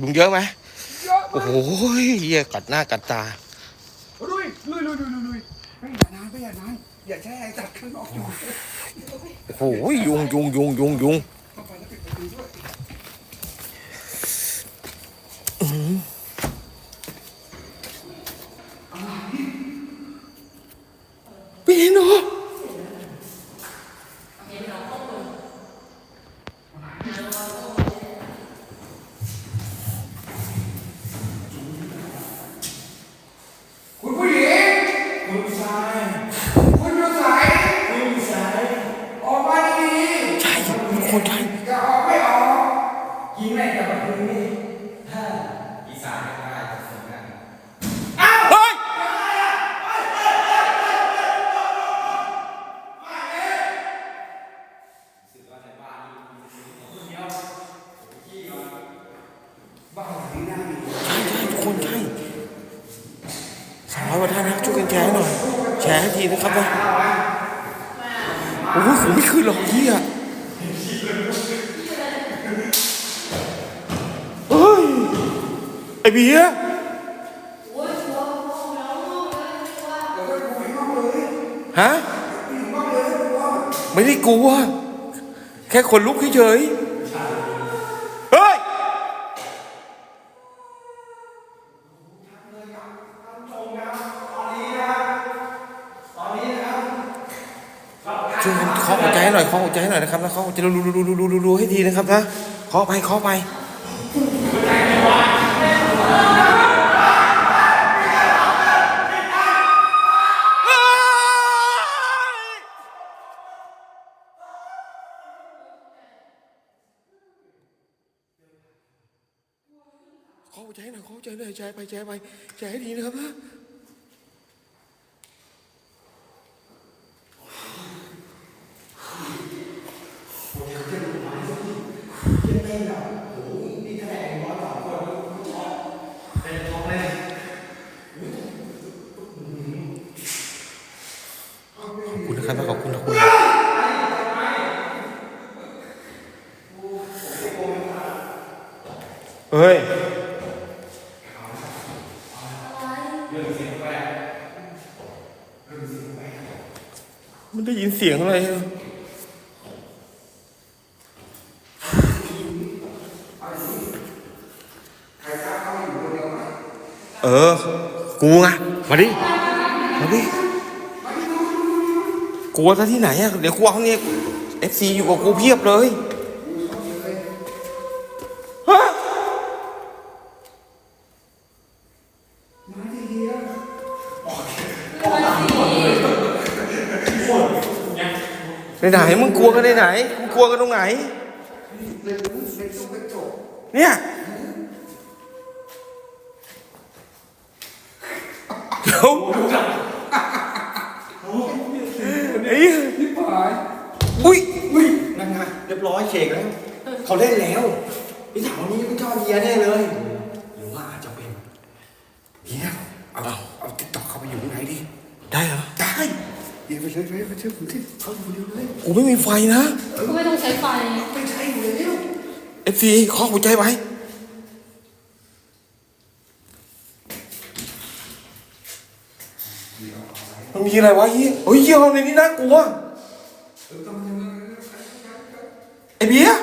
ยุงเยอะไหมเยอะโอ้โหเหี้ยกัดหน้ากัดตาลุยลุยลุยลุยลุยลุยไม่อย่านานไม่อย่านานอย่าแช่ไอ้จัดข้างนอกอยู่โอ้โหยุงยุงยุงยุงยุงเข้าไปแล้วปิดประตูด้วย ยิงแม่งกับแบบนี้อีสานไม่ได้แต่ส่วนนั้นเฮ้ยใช่ใช่ทุกคนใช่สามร้อยกว่าท่านนะช่วยกันแชร์หน่อย แชร์ให้ทีนะครับนะโอ้โหผมไม่คืนหรอกเฮีย เบียร์ฮะไม่ได้กลัว แค่คนลุกเฉยๆเฮ้ยช่วยกันเคาะหัวใจหน่อยเคาะหัวใจหน่อยนะครับนะเคาะหัวใจรัวๆๆๆๆๆให้ทีนะครับนะเคาะไปเคาะไป ขอหัวใจหน่อยขอหัวใจหน่อยแชร์ไปแชร์ไปแชร์ให้ดีนะครับนะ ขอบคุณนะครับขอบคุณขอบคุณ เฮ้ยมันได้ยินเสียงอะไรอะเออ กูไงมาดิ มาดิ กลัวซะที่ไหนอะเดี๋ยวกูเอาเนี่ยเอฟซีอยู่กับกูเพียบเลย ในไหนมึงกลัวกันในไหนมึงกลัวกันตรงไหน เนี่ยเดี๋ยวไอ้ที่ผายอุ้ยอุ้ยนั่นไงเรียบร้อยเชกแล้วเขาเล่นแล้วพี่ถามวันนี้ไม่ชอบเฮียแน่เลย หรือว่าอาจจะเป็นเฮียเอา ไปเลยไปเลยไปเชื่อผมที่เข้าอยู่เดียวเลยกูไม่มีไฟนะก็ไม่ต้องใช้ไฟไม่ใช่อยู่แล้วเอฟซีขอหัวใจไว้มันมีอะไรวะเฮียเฮ้ยเฮียห้องในนี้น่ากลัวไอเบียร์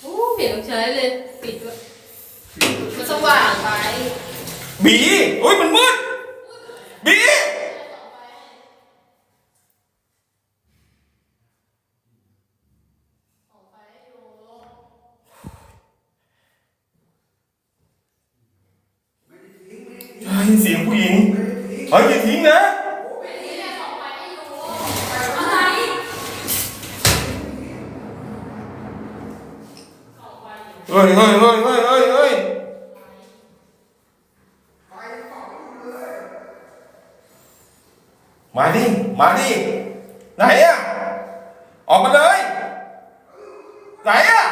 โอ้เปลี่ยนใช้เลยปิดด้วยมันสว่างไปบีเฮ้ยมันมืดบีได้ยินเสียงผู้หญิงเฮ้ยอย่าทิ้งนะเฮ้ยเฮ้ยเฮ้ยเฮ้ยเฮ้ยเฮ้ยมาดิ มาดิ ไหนอะออกมาเลย ไหนอะ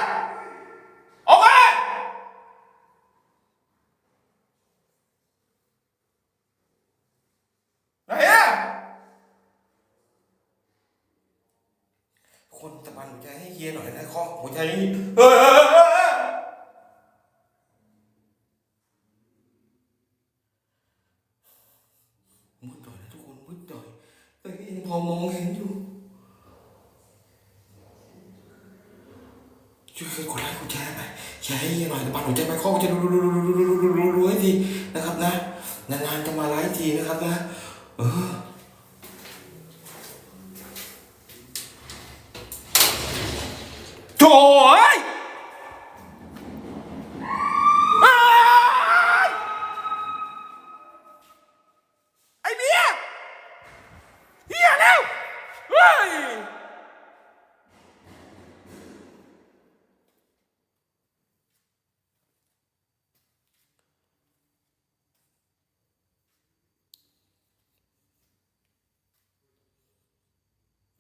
ให้เคลียหน่อยนะเคาะหัวใจเฮ้ยมืดหน่อยนะทุกคนมืดหน่อยแต่ยังพอมองเห็นอยู่ช่วยกันกดไลค์กดแชร์ไปแชร์ให้เฮียหน่อยปันหัวใจไปเคาใจรู้รู้ๆๆๆให้ทีนะครับนะนานๆจะมาไลฟ์ทีนะครับนะเออ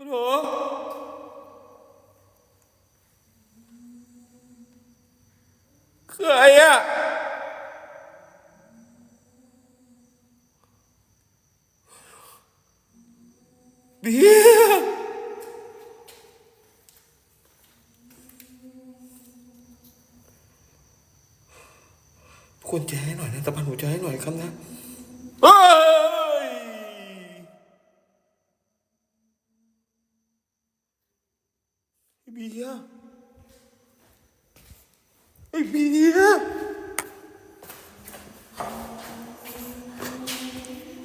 โหลใครอะเบียคนแชร์ให้หน่อยนะตะพันหัวใจให้หน่อยครับนะ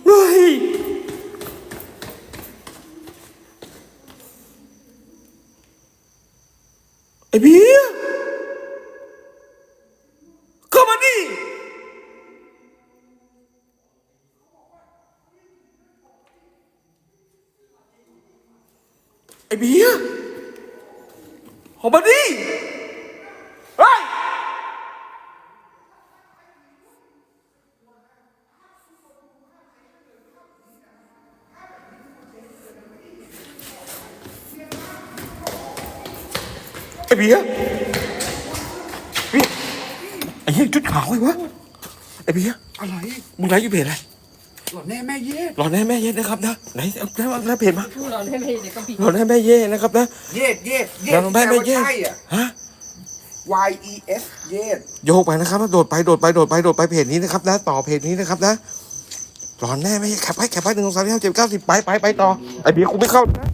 เฮ้ยไอ้เบียร์ไอ้เบียร์เฮ้ยไอ้เบียร์เข้ามาดิไอ้เบียร์ออกมาดิเฮ้ยไอ้เบียร์เบียร์ไอ้เหี้ยชุดขาวไอ้วะไอ้เบียร์อะไร มึงไลฟ์อยู่เพจอะไร หล่อนแน่แม่เย็ดรอแน่แม่เย็ดนะครับนะไหนเอาได้มาได้เพจมาพูดเราได้ไหมเดี๋ยวก็ผิดรอแน่แม่เย็ดนะครับนะเย็ดเย็ดเย็รอดแม่แม่เย็ดใช่อะฮะ Y E S เย็ดโยกไปนะครับโดดไปโดดไปโดดไปโดดไปเพจนี้นะครับนะต่อเพจนี้นะครับนะร้อนแน่ไม่ใช่แคปไปแคปไปหนึ่งสองสามสี่ห้าเจ็ดเก้าสิบไปไปไปต่อไอเบียร์กูไม่เข้านะ